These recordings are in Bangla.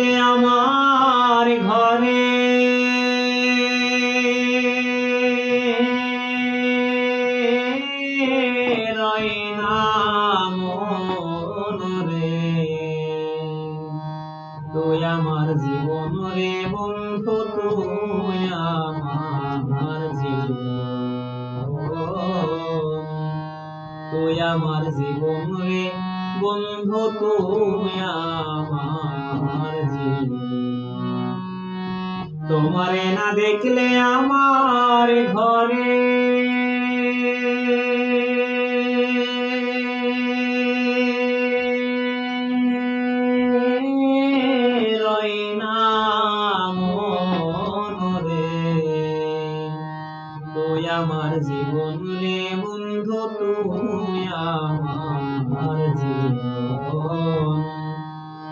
দেখলে আমার ঘরে। তুই আমার জীবন রে বন্ধু, তুই আমার জীবন। তুই আমার জীবন রে বন্ধু, তুই আমার জীবন। তোমারে না দেখলে আমার ঘরে। আমার জীবন রে বন্ধু তুই আমার জীবন।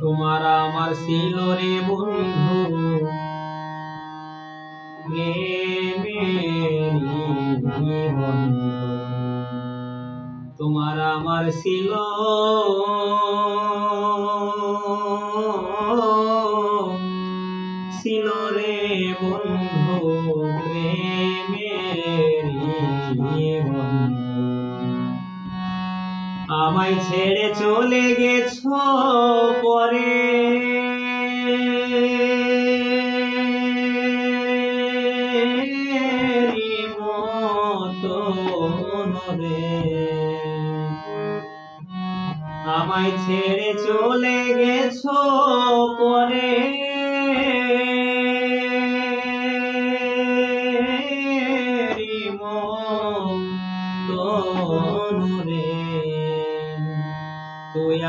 তোমার আমার ছিল রে বন্ধু। তোমার আমার ছিল। ছিল রে বন্ধু। আমায় ছেড়ে চলে গেছো পরে। আমায় ছেড়ে চলে গেছো পরে।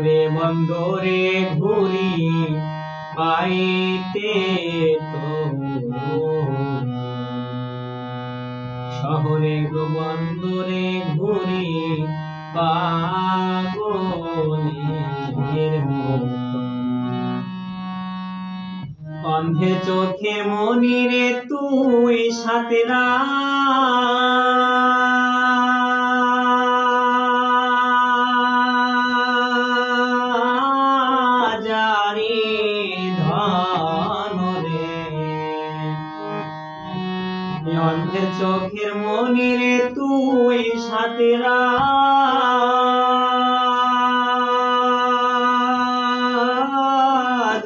শহরে বন্দরে ঘুরি পাইতে তো শহরে গো বন্দরে ঘুরি, পাগলের অন্ধে চোখে মনিরে তুই সাতেরা জারি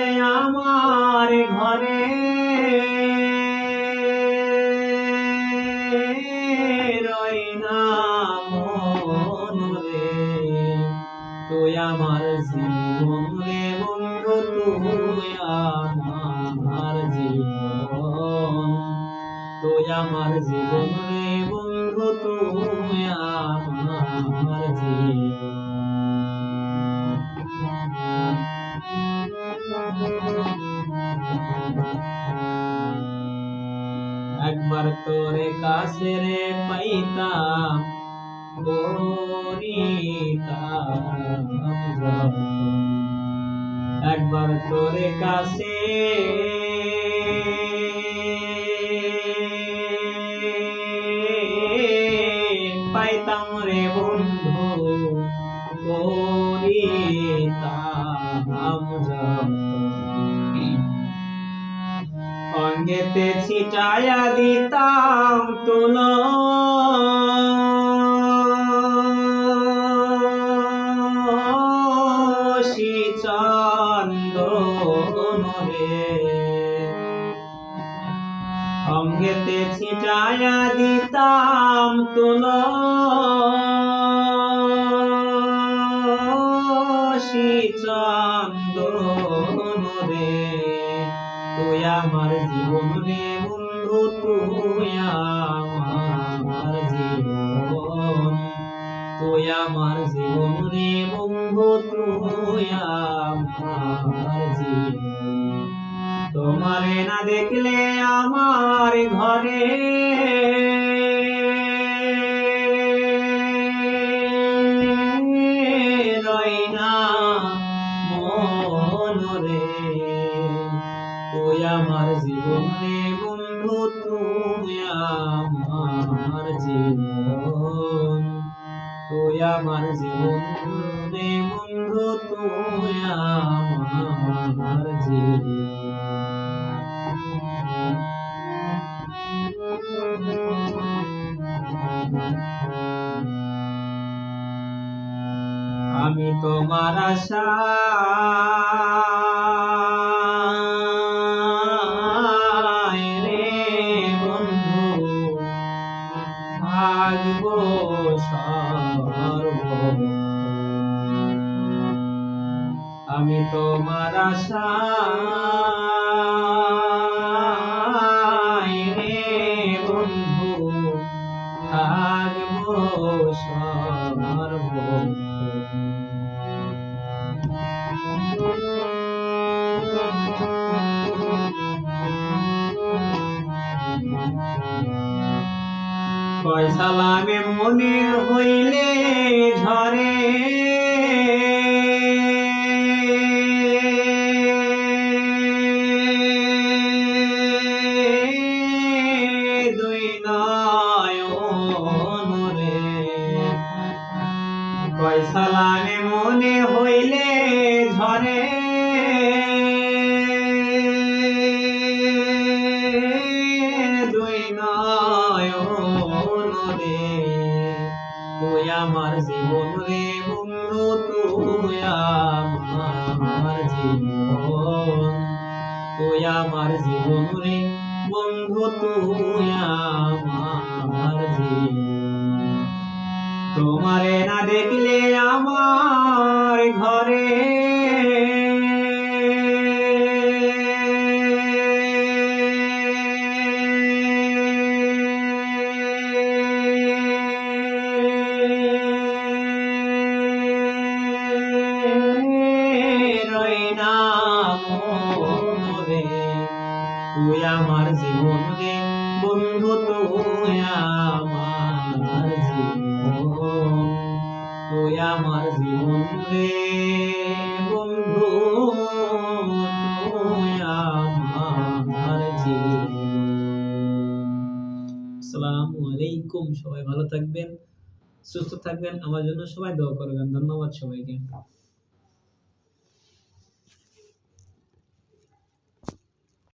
দেখলে আমার ঘরে। তুই আমার জীবন রে বন্ধু, তুই আমার জীবন। তুই আমার জীবন রে বন্ধু, তুই কাছে রে পাইতাম একবার তোরে কাছে পাইতাম রে বন্ধু করিতাম যতন। অঙ্গেতে ছিটায়া দিতাম তুল অঙ্গেতে ছিটায়া দিতাম তুল আমার জীবন রে বন্ধু তুই আমার জীবন। তুই আমার জীবন বন্ধু আমার জীবন। তোমারে না দেখলে আমার ঘরে জীবন। তুই আমার জীবন রে বন্ধু তুই আমার আমি তোমার আশা আমি তোমার আশা বন্ধু থাকব সর্ব ফয়সালামে মনে হইলে আমার জীবন রে বন্ধু তুই আমার জীবন। তুই আমার জীবন রে বন্ধু তুই আমার জীবন। তোমারে না দেখলে আমার ঘরে জীবন বন্ধু আমার জীবন তুই আমার বন্ধু আলাইকুম সবাই ভালো থাকবেন, সুস্থ থাকবেন, আমার জন্য সবাই দোয়া করবেন, ধন্যবাদ সবাইকে।